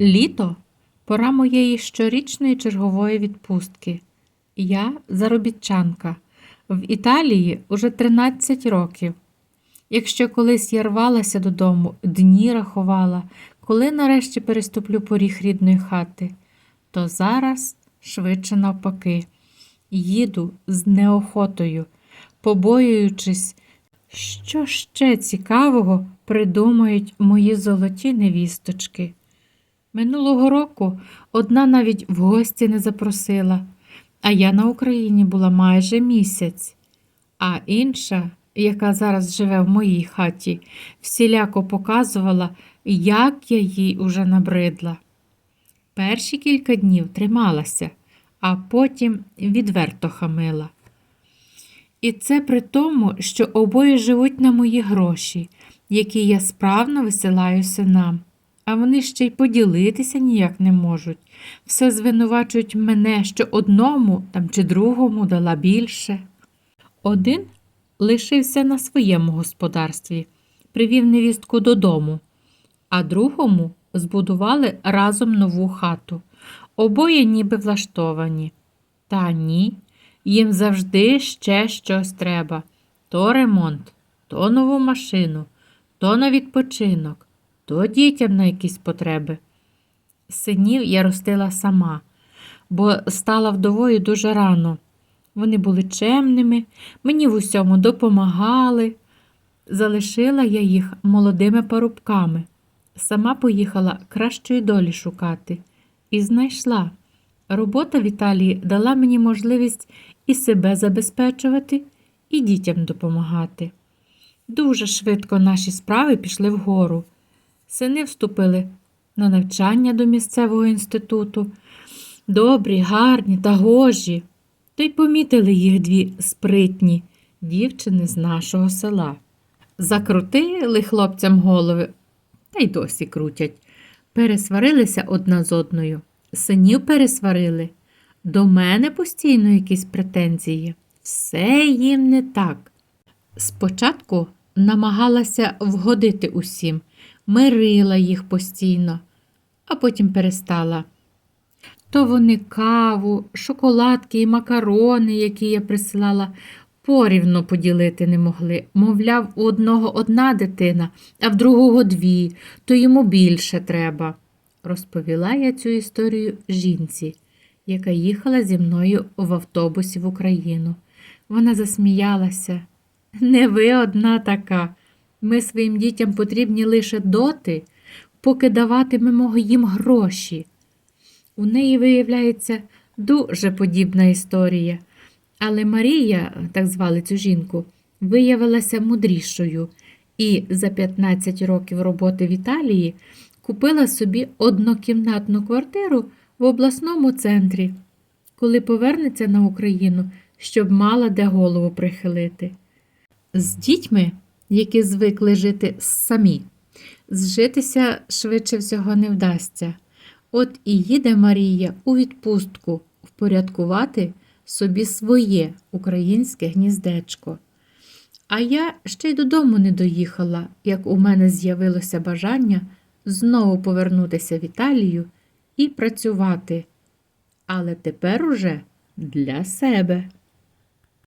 Літо пора моєї щорічної чергової відпустки. Я заробітчанка. В Італії уже 13 років. Якщо колись я рвалася додому, дні рахувала, коли нарешті переступлю поріг рідної хати, то зараз швидше навпаки. Їду з неохотою, побоюючись, що ще цікавого придумають мої золоті невісточки. Минулого року одна навіть в гості не запросила, а я на Україні була майже місяць, а інша, яка зараз живе в моїй хаті, всіляко показувала, як я їй уже набридла. Перші кілька днів трималася, а потім відверто хамила. І це при тому, що обоє живуть на мої гроші, які я справно висилаю синам. А вони ще й поділитися ніяк не можуть. Все звинувачують мене, що одному там чи другому дала більше. Один лишився на своєму господарстві, привів невістку додому, а другому збудували разом нову хату. Обоє ніби влаштовані. Та ні, їм завжди ще щось треба: то ремонт, то нову машину, то на відпочинок, то дітям на якісь потреби. Синів я ростила сама, бо стала вдовою дуже рано. Вони були чемними, мені в усьому допомагали. Залишила я їх молодими парубками. Сама поїхала кращої долі шукати і знайшла. Робота в Італії дала мені можливість і себе забезпечувати, і дітям допомагати. Дуже швидко наші справи пішли вгору. Сини вступили на навчання до місцевого інституту. Добрі, гарні та гожі. То й помітили їх дві спритні дівчини з нашого села. Закрутили хлопцям голови, та й досі крутять. Пересварилися одна з одною. Синів пересварили. До мене постійно якісь претензії. Все їм не так. Спочатку намагалася вгодити усім, мирила їх постійно, а потім перестала. То вони каву, шоколадки і макарони, які я присилала, порівно поділити не могли. Мовляв, у одного одна дитина, а в другого дві, то йому більше треба. Розповіла я цю історію жінці, яка їхала зі мною в автобусі в Україну. Вона засміялася. Не ви одна така. Ми своїм дітям потрібні лише доти, поки даватимемо їм гроші. У неї виявляється дуже подібна історія. Але Марія, так звали цю жінку, виявилася мудрішою і за 15 років роботи в Італії купила собі однокімнатну квартиру в обласному центрі, коли повернеться на Україну, щоб мала де голову прихилити. З дітьми, які звикли жити самі, зжитися швидше всього не вдасться. От і їде Марія у відпустку впорядкувати собі своє українське гніздечко. А я ще й додому не доїхала, як у мене з'явилося бажання знову повернутися в Італію і працювати. Але тепер уже для себе.